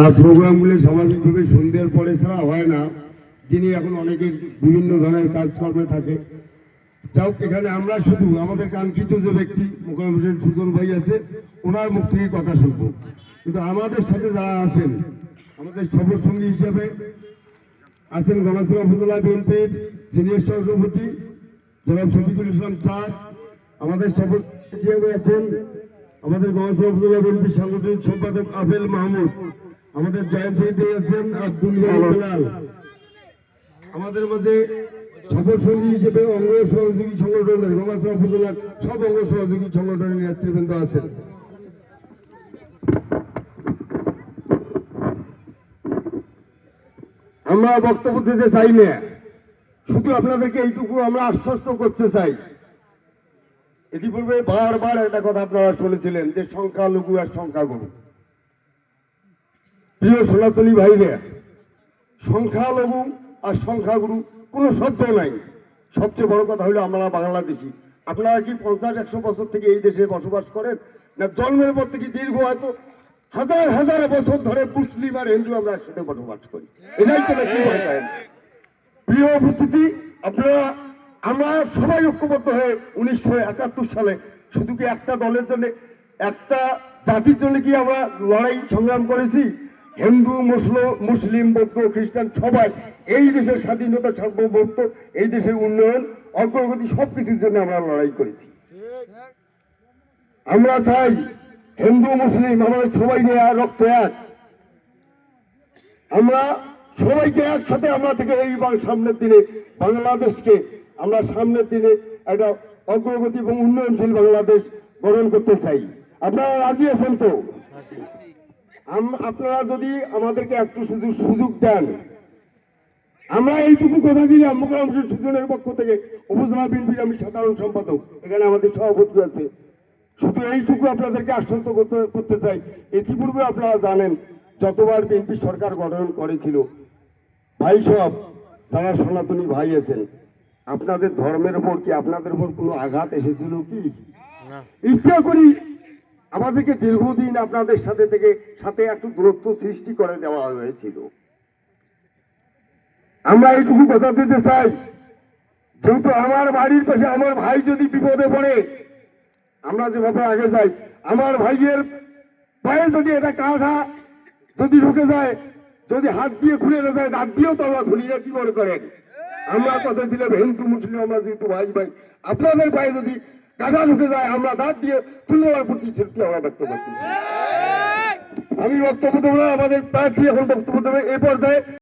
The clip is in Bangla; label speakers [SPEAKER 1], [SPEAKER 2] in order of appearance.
[SPEAKER 1] আর প্রোগ্রামগুলি স্বাভাবিকভাবে সন্ধ্যের পরে ছাড়া হয় না। তিনি এখন অনেকে বিভিন্ন ধরনের কাজকর্মে থাকে। যাও এখানে আমরা শুধু আমাদের কাঙ্ক্ষিত যে ব্যক্তি, মোকাম হোসেন সুজন ভাই আছে, ওনার মুখ থেকে কথা শুনব। কিন্তু আমাদের সাথে যারা আছেন, আমাদের সফর সঙ্গী হিসেবে আছেন গণসভা উপজেলা বিএনপির সিনিয়র সভাপতি জনাব শফিকুল ইসলাম চাঁদ। আমাদের সফর হিসেবে আছেন আমাদের গণসভা উপজেলা বিএনপির সাংগঠনিক সম্পাদক আফেল মাহমুদ। আমাদের জয়েন্ট সেক্রেটারি আছেন আব্দুল বেলাল। আমাদের মাঝে সফর সঙ্গী হিসেবে অঙ্গ সহযোগী সংগঠনের গঙ্গাসভা উপজেলার সব অঙ্গ সহযোগী সংগঠনের নেতৃবৃন্দ আছেন। আমরা বক্তব্য দিতে চাই না। শুধু আপনাদেরকে এইটুকু আমরা আশ্বস্ত করতে চাই। ইতিপূর্বে বারবার একটা কথা আপনারা শুনেছিলেন যে সংখ্যালঘু আর সংখ্যাগুরু প্রিয় সনাতনী ভাইরা, সংখ্যালঘু আর সংখ্যাগুরু, কোনো শব্দ নাই। সবচেয়ে বড় কথা হলো আমরা বাংলাদেশি। আপনারা কি পঞ্চাশ, একশো বছর থেকে এই দেশে বসবাস করেন? না, জন্মের পর থেকে দীর্ঘ হয়তো হাজার হাজার বছর ধরে মুসলিম আর হিন্দু আমরা একসাথে বসবাস করি। এটাই তো। প্রিয় উপস্থিতি, আপনারা, আমরা সবাই ঐক্যবদ্ধ হয়ে উনিশশো একাত্তর সালে শুধু কি একটা দলের জন্য, একটা জাতির জন্য কি আমরা লড়াই সংগ্রাম করেছি? হিন্দু মুসলিম, বৌদ্ধ, খ্রিস্টান সবাই এই দেশের স্বাধীনতা, সার্বভৌমত্ব, এই দেশের উন্নয়ন, অগ্রগতি সব কিছুর জন্য আমরা লড়াই করেছি। আমরা চাই হিন্দু, মুসলিম, আমাদের সবাই নিয়ে রক্ত এক। আমরা সবাইকে একসাথে আমরা থেকে এই সামনের দিনে বাংলাদেশকে আমরা সামনের দিনে একটা অগ্রগতি এবং উন্নয়নশীল বাংলাদেশ গঠন করতে চাই। আপনারা রাজি আছেন তো? আপনারা যদি আমাদেরকে একটু সুযোগ সুযোগ দেন। আমরা এইটুকু কথা দিলাম মোকাম সুজনের পক্ষ থেকে। উপজেলা বিএনপির আমি সাধারণ সম্পাদক এখানে আমাদের সভাপতি আছে। শুধু এইটুকু আপনাদেরকে আশ্বস্ত করতে করতে চাই। ইতিপূর্বে আপনারা জানেন যতবার বিএনপি সরকার গঠন করেছিল ভাই সব তারা সনাতনী ভাই আছেন। আপনাদের ধর্মের উপর কি আপনাদের উপর কোনো আঘাত এসেছিল কি? ইচ্ছা করি আমাদেরকে দীর্ঘদিন আপনাদের সাথে থেকে সাথে একটু দূরত্ব সৃষ্টি করে দেওয়া হয়েছিল। আমরা এইটুকু কথা দিতে চাই, যেহেতু আমার বাড়ির পাশে আমার ভাই যদি বিপদে পড়ে, আমরা যেভাবে আগে যাই, আমার ভাইয়ের পায়ে যদি এটা কাঁঠা যদি ঢুকে যায়, যদি হাত দিয়ে খুলে না যায়, দাঁত দিয়েও তো আমরা খুলি না, কি মনে করেন? আমরা কথা দিলে হিন্দু মুসলিম, আমরা যেহেতু ভাই ভাই আপনাদের পায়ে যদি কাঁঠা ঢুকে যায় আমরা দাঁত দিয়ে তুলে দেওয়ার প্রতি সেটি আমরা ব্যক্ত করতেছি আমি বক্তব্য দেবো না আমাদের প্রার্থী এখন বক্তব্য দেবে। এই পর্যায়ে